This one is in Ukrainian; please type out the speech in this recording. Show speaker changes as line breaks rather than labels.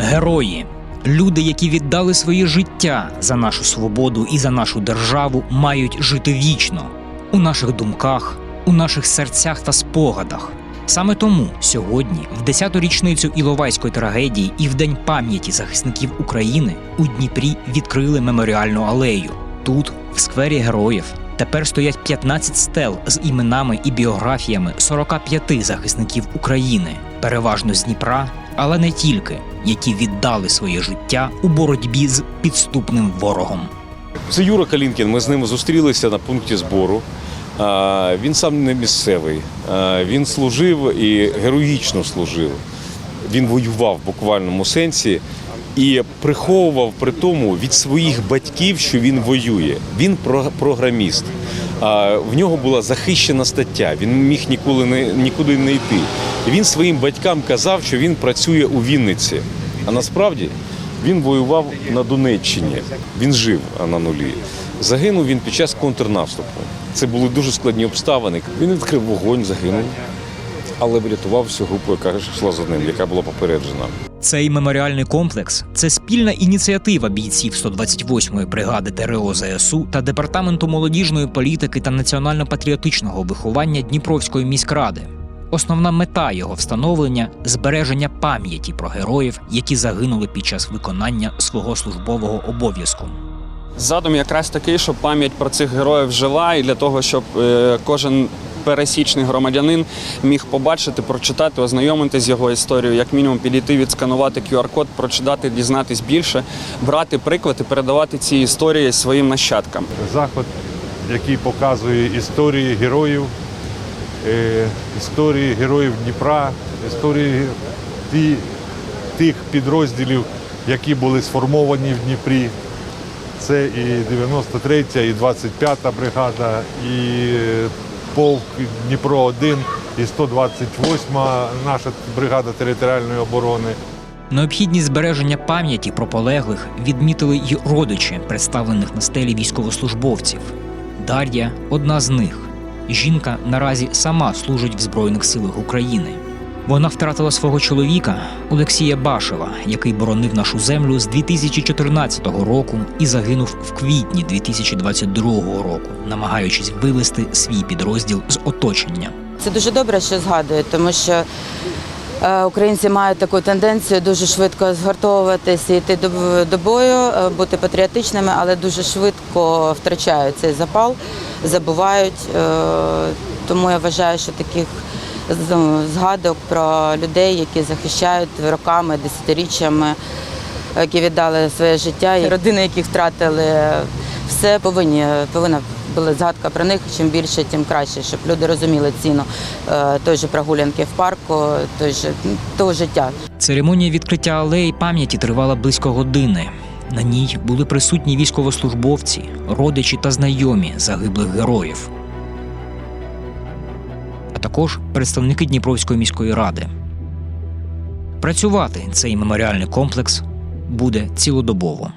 Герої, люди, які віддали своє життя за нашу свободу і за нашу державу, мають жити вічно у наших думках, у наших серцях та спогадах. Саме тому сьогодні, в 10-ту річницю Іловайської трагедії і в День пам'яті захисників України у Дніпрі відкрили меморіальну алею. Тут, в сквері героїв, тепер стоять 15 стел з іменами і біографіями 45 захисників України, переважно з Дніпра, але не тільки, які віддали своє життя у боротьбі з підступним ворогом.
Це Юра Калінкін. Ми з ним зустрілися на пункті збору. Він сам не місцевий. Він служив і героїчно служив. Він воював в буквальному сенсі і приховував при тому від своїх батьків, що він воює. Він про- програміст. В нього була захищена стаття. Він міг ніколи не нікуди не йти. І він своїм батькам казав, що він працює у Вінниці. А насправді він воював на Донеччині. Він жив на нулі. Загинув він під час контрнаступу. Це були дуже складні обставини. Він відкрив вогонь, загинув, але врятував всю групу, яка йшла за ним, яка була попереджена.
Цей меморіальний комплекс це спільна ініціатива бійців 128-ї бригади ТРО ЗСУ та департаменту молодіжної політики та національно-патріотичного виховання Дніпровської міськради. Основна мета його встановлення збереження пам'яті про героїв, які загинули під час виконання свого службового обов'язку.
Задум якраз такий, щоб пам'ять про цих героїв жила, і для того, щоб е, кожен пересічний громадянин міг побачити, прочитати, ознайомитися з його історією, як мінімум підійти, відсканувати QR-код, прочитати, дізнатись більше, брати приклад і передавати ці історії своїм нащадкам.
заход, який показує історії героїв, е, історії героїв Дніпра, історії тих підрозділів, які були сформовані в Дніпрі. Це і 93-я, і 25-та бригада, і е, полк Дніпро 1 і 128-ма наша бригада територіальної оборони.
Необхідність збереження пам'яті про полеглих відмітили й родичі представлених на стелі військовослужбовців. Дар'я одна з них. Жінка наразі сама служить в Збройних силах України. Вона втратила свого чоловіка Олексія Башева, який боронив нашу землю з 2014 року і загинув в квітні 2022 року, намагаючись вивести свій підрозділ з оточення.
Це дуже добре, що згадують, тому що е, українці мають таку тенденцію дуже швидко згуртовуватися, йти до, бою, е, бути патріотичними, але дуже швидко втрачають цей запал, забувають. Е, Тому я вважаю, що таких згадок про людей, які захищають роками, десятиріччями, які віддали своє життя, і родини, яких втратили все, повинні повинна була згадка про них. Чим більше, тим краще, щоб люди розуміли ціну е, той же прогулянки в парку, той же ну, того життя.
Церемонія відкриття алеї пам'яті тривала близько години. На ній були присутні військовослужбовці, родичі та знайомі загиблих героїв, а також представники Дніпровської міської ради. Працювати цей меморіальний комплекс буде цілодобово.